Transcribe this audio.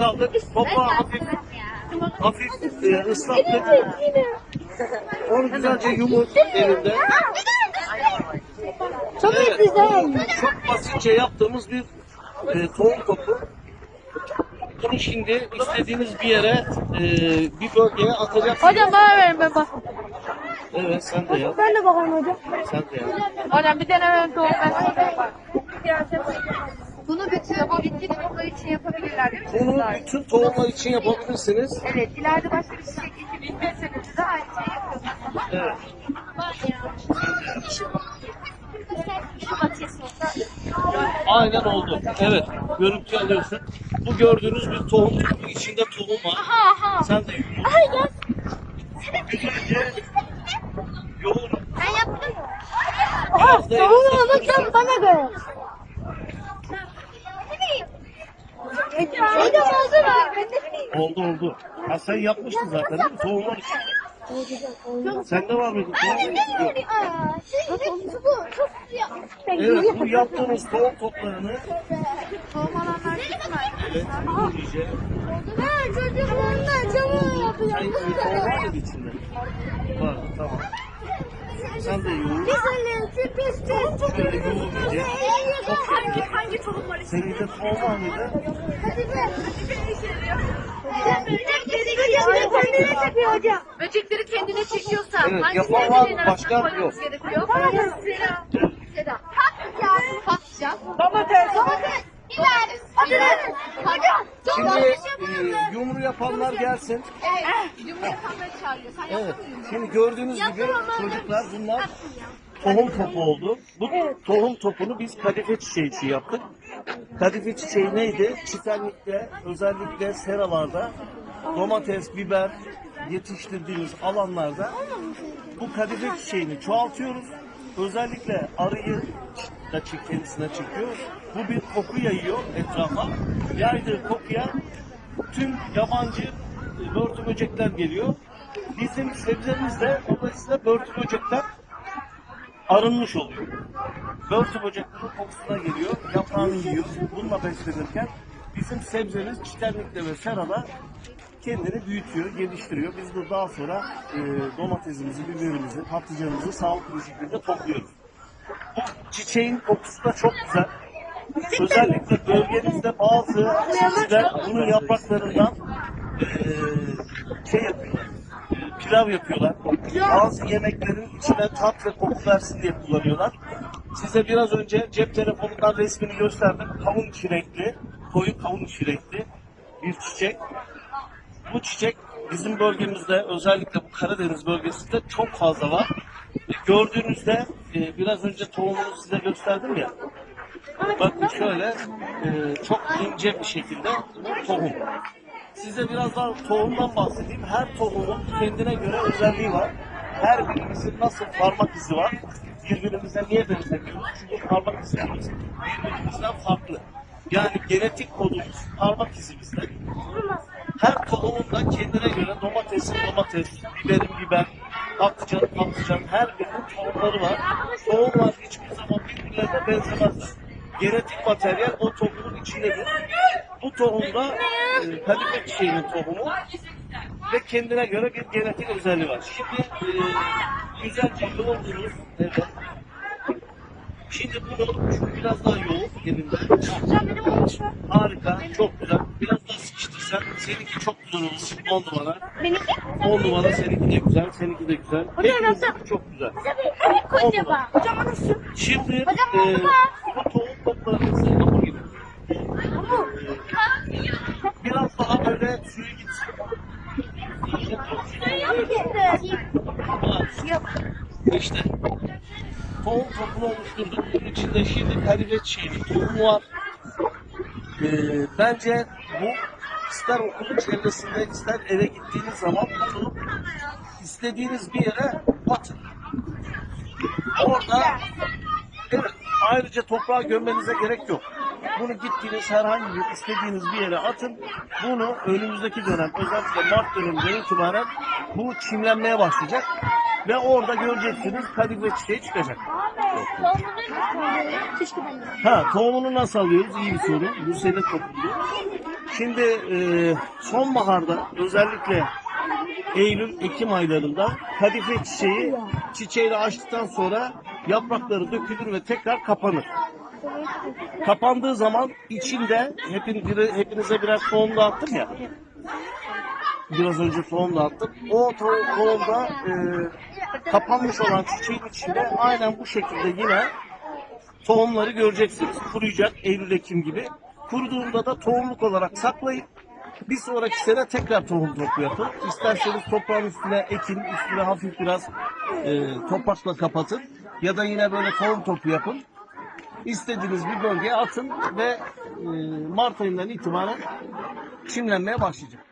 aldık. Toprağı hafif, hafif e, ıslattık. Onu güzelce yumur elinde. Çok Evet, güzel. çok basitçe yaptığımız bir e, tohum topu. Bunu şimdi istediğiniz bir yere, e, bir bölgeye atacaksınız. Hocam bana verin ben bak. Evet, sen de yap. Ben de bakayım hocam. Sen de yap. Hocam bir deneme doğum ben Bunu bütün o bitki tohumları için yapabilirler değil mi Bunu çocuklar? bütün tohumlar için yapabilirsiniz. Evet, ileride başka bir çiçek ekip isterseniz de aynı şeyi yapıyorsunuz. Tamam mı? Evet. Aynen oldu. Evet. Görüntü alıyorsun. Bu gördüğünüz bir tohum. İçinde tohum var. Sen de yoğur. Güzelce yoğur. Ben yaptım. Biraz da Doğum elinizde ama bana göre. Hocam oldu mu? Oldu oldu. Ha sen yapmıştın zaten değil mi? Tohumlar için. Sende var mıydı? Yok. Evet bu yaptığınız tohum toplarını evet, iyice Ben çocuğumla camı Sen yapacağım. e, tohum var mıydı içinde? Var tamam. Sen de yoğur. Şöyle yoğur iyice. Hangi, hangi tohum var? Senin de tohum var mıydı? Böcekleri kendine çekiyorsa Evet, hangi yapan başka koymamız yok. gerekiyor? Seda. Seda. Patlıcan. Patlıcan. Domates. Domates. Biber. Biber. Hocam. Şimdi e, yumru yapanlar gelsin. Evet. Yumru yapanları çağırıyor. Sen Evet. yapmadın mı? Şimdi gördüğünüz gibi çocuklar bunlar tohum topu oldu. Bu tohum topunu biz kadife çiçeği için yaptık. Kadife çiçeği neydi? Çitenlikte özellikle seralarda domates, biber yetiştirdiğimiz alanlarda bu kadife çiçeğini çoğaltıyoruz. Özellikle arıyı da kendisine çekiyor. Bu bir koku yayıyor etrafa. Yaydığı kokuya tüm yabancı börtü böcekler geliyor. Bizim sebzemiz de dolayısıyla börtü böcekler arınmış oluyor. Börtü böceklerin kokusuna geliyor, yaprağını yiyor. Bununla beslenirken bizim sebzemiz çitenlikte ve serada kendini büyütüyor, geliştiriyor. Biz de daha sonra e, domatesimizi, biberimizi, patlıcanımızı sağlıklı bir şekilde topluyoruz. Bu çiçeğin kokusu da çok güzel. Özellikle bölgemizde bazı kişiler bunun yapraklarından eee şey yapıyorlar. eee, Pilav yapıyorlar. Bazı yemeklerin içine tat ve koku versin diye kullanıyorlar. Size biraz önce cep telefonundan resmini gösterdim. Kavun çilekli, koyu kavun çilekli bir çiçek. Bu çiçek bizim bölgemizde özellikle bu Karadeniz bölgesinde çok fazla var. E, Gördüğünüzde e, biraz önce tohumunu size gösterdim ya. Bakın şöyle e, çok ince bir şekilde bu tohum. Size biraz daha tohumdan bahsedeyim. Her tohumun kendine göre özelliği var. Her birimizin nasıl parmak izi var. Birbirimize niye benzemiyoruz? Çünkü parmak izlerimiz birbirimizden farklı. Yani genetik kodumuz parmak izi bizde. Her da kendine göre domatesin domates, biberin biber, patlıcanın patlıcan her birinin tohumları var. Tohumlar hiçbir zaman birbirlerine benzemezler. Genetik materyal o tohumun içindedir. Bu tohumda e, kadife çiçeğinin tohumu ve kendine göre bir genetik özelliği var. Şimdi e, güzelce yoğurdunuz. Evet. Şimdi bunu biraz daha yoğur elinde. Harika, çok güzel. Biraz daha sıkıştırsan seninki çok güzel olur. 10 numara. Benimki? 10 numara seninki de güzel, seninki de güzel. Hepinizinki çok güzel. On numara. Hocam nasıl? Şimdi e, bu tohum toplarınızı hamur gibi. Biraz daha böyle suyu gitsin. İşte tohum topunu oluşturduk. Bunun içinde şimdi kalibre çiğni tohumu var. Ee, bence bu ister okulun çevresinde ister eve gittiğiniz zaman bunu istediğiniz bir yere atın. Orada evet, ayrıca toprağa gömmenize gerek yok. Bunu gittiğiniz herhangi bir istediğiniz bir yere atın. Bunu önümüzdeki dönem özellikle Mart döneminden itibaren bu çimlenmeye başlayacak. Ve orada göreceksiniz kadife çiçeği çıkacak. Ha tohumunu nasıl alıyoruz? İyi bir soru. Bu sene topluyor. Şimdi e, sonbaharda özellikle Eylül, Ekim aylarında kadife çiçeği çiçeğini açtıktan sonra yaprakları dökülür ve tekrar kapanır. Kapandığı zaman içinde hepin, hepinize birer tohum dağıttım ya. Biraz önce tohum dağıttım. O to- tohumda e, kapanmış olan çiçeğin içinde aynen bu şekilde yine tohumları göreceksiniz. Kuruyacak Eylül Ekim gibi. Kuruduğunda da tohumluk olarak saklayıp bir sonraki sene tekrar tohum topu yapın. İsterseniz toprağın üstüne ekin, üstüne hafif biraz e, toprakla kapatın. Ya da yine böyle tohum topu yapın. İstediğiniz bir bölgeye atın ve e, Mart ayından itibaren çimlenmeye başlayacak.